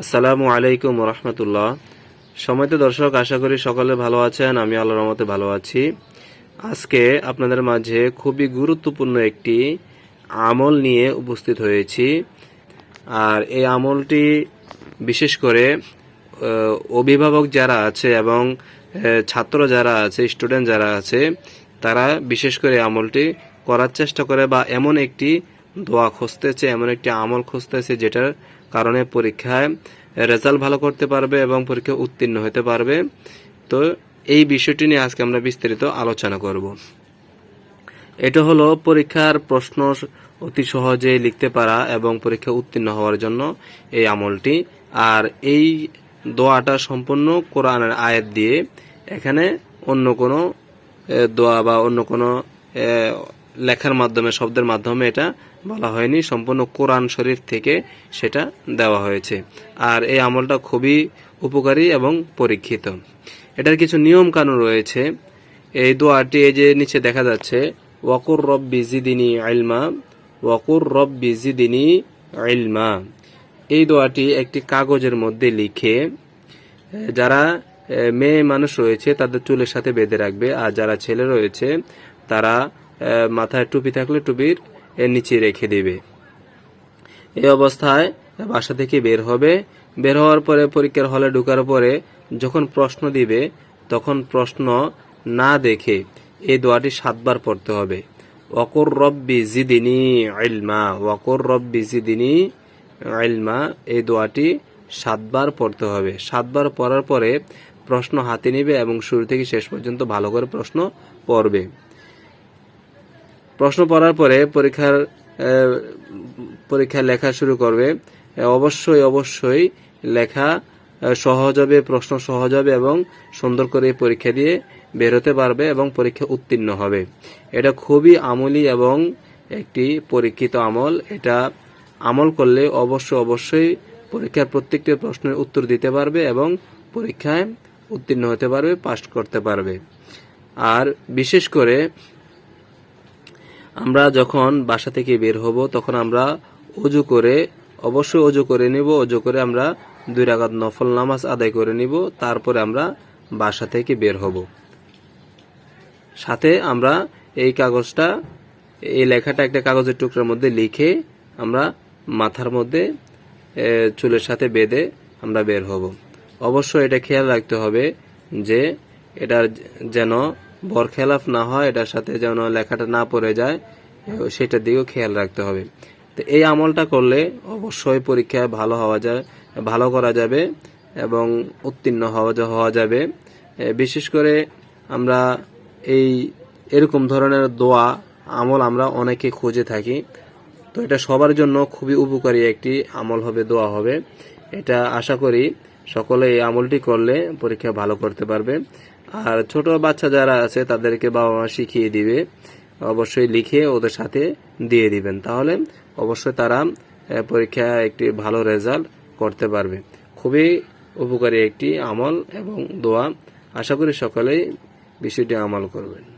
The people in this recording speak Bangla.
আসসালামু আলাইকুম রহমতুল্লাহ। সময়ত দর্শক, আশা করি সকলে ভালো আছেন, আমি আল্লাহর রহমতে ভালো আছি। আজকে আপনাদের মাঝে খুবই গুরুত্বপূর্ণ একটি আমল নিয়ে উপস্থিত হয়েছি। আর এই আমলটি বিশেষ করে অভিভাবক যারা আছে এবং ছাত্র যারা আছে স্টুডেন্ট যারা আছে, তারা বিশেষ করে আমলটি করার চেষ্টা করে বা এমন একটি দোয়া খুঁজতেছে, এমন একটি আমল খুঁজতেছে যেটার কারণে পরীক্ষায় রেজাল্ট ভালো করতে পারবে এবং পরীক্ষায় উত্তীর্ণ হতে পারবে। তো এই বিষয়টি নিয়ে আজকে আমরা বিস্তারিত আলোচনা করব। এটা হলো পরীক্ষার প্রশ্ন অতি সহজে লিখতে পারা এবং পরীক্ষা উত্তীর্ণ হওয়ার জন্য এই আমলটি। আর এই দোয়াটা সম্পূর্ণ কোরআনের আয়াত দিয়ে এখানে অন্য কোনো দোয়া বা অন্য কোনো লেখার মাধ্যমে, শব্দের মাধ্যমে এটা বলা হয়নি। সম্পূর্ণ কোরআন শরীফ থেকে সেটা দেওয়া হয়েছে। আর এই আমলটা খুবই উপকারী এবং পরীক্ষিত। এটার কিছু নিয়ম কানুন রয়েছে। এই দোয়াটি এই যে নিচে দেখা যাচ্ছে, ওয়াকুর রব্বি জিদিনী আইলমা ওয়াকুর রব্বি জিদিনী আইলমা এই দোয়াটি একটি কাগজের মধ্যে লিখে, যারা মেয়ে মানুষ রয়েছে তাদের চুলের সাথে বেঁধে রাখবে, আর যারা ছেলে রয়েছে তারা মাথায় টুপি থাকলে টুপির নিচে রেখে দিবে। এই অবস্থায় বাসা থেকে বের হবে। বের হওয়ার পরে পরীক্ষার হলে ঢোকার পরে যখন প্রশ্ন দিবে, তখন প্রশ্ন না দেখে এই দোয়াটি সাতবার পড়তে হবে। ওয়াকুর রব্বি জিদিনী ইলমা, ওয়াকুর রব্বি জিদিনী ইলমা, এই দোয়াটি সাতবার পড়তে হবে। সাতবার পড়ার পরে প্রশ্ন হাতে নেবে এবং শুরু থেকে শেষ পর্যন্ত ভালো করে প্রশ্ন পড়বে। প্রশ্ন পড়ার পরে পরীক্ষার পরীক্ষা লেখা শুরু করবে। অবশ্যই অবশ্যই লেখা সহজ হবে, প্রশ্ন সহজ হবে এবং সুন্দর করে পরীক্ষা দিয়ে বেরোতে পারবে এবং পরীক্ষা উত্তীর্ণ হবে। এটা খুবই আমলি এবং একটি পরীক্ষিত আমল। এটা আমল করলে অবশ্যই অবশ্যই পরীক্ষার প্রত্যেকটি প্রশ্নের উত্তর দিতে পারবে এবং পরীক্ষায় উত্তীর্ণ হতে পারবে পাস করতে পারবে। আর বিশেষ করে আমরা যখন বাসা থেকে বের হব, তখন আমরা অজু করে, অবশ্যই অজু করে নিব। অজু করে আমরা দুই রাকাত নফল নামাজ আদায় করে নিব। তারপরে আমরা বাসা থেকে বের হব। সাথে আমরা এই কাগজটা, এই লেখাটা একটা কাগজের টুকরার মধ্যে লিখে আমরা মাথার মধ্যে চুলের সাথে বেঁধে আমরা বের হব। অবশ্যই এটা খেয়াল রাখতে হবে যে এটার যেন বরখেলাফ না হয়, এটার সাথে যেন লেখাটা না পড়ে যায় সেটার দিকেও খেয়াল রাখতে হবে। তো এই আমলটা করলে অবশ্যই পরীক্ষায় ভালো হওয়া যায়, ভালো করা যাবে এবং উত্তীর্ণ হওয়া হওয়া যাবে। বিশেষ করে আমরা এই এরকম ধরনের দোয়া, আমল আমরা অনেকে খুঁজে থাকি। তো এটা সবার জন্য খুবই উপকারী একটি আমল হবে, দোয়া হবে। এটা আশা করি সকলে এই আমলটি করলে পরীক্ষা ভালো করতে পারবে। আর ছোট বাচ্চা যারা আছে তাদেরকে বাবা মা শিখিয়ে দিবে অবশ্যই লিখে ওদের সাথে দিয়ে দিবেন। তাহলে অবশ্যই তারা আহ, পরীক্ষায় একটি ভালো রেজাল্ট করতে পারবে। খুবই উপকারী একটি আমল এবং দোয়া। আশা করি সকলেই বিষয়টি আমল করবেন।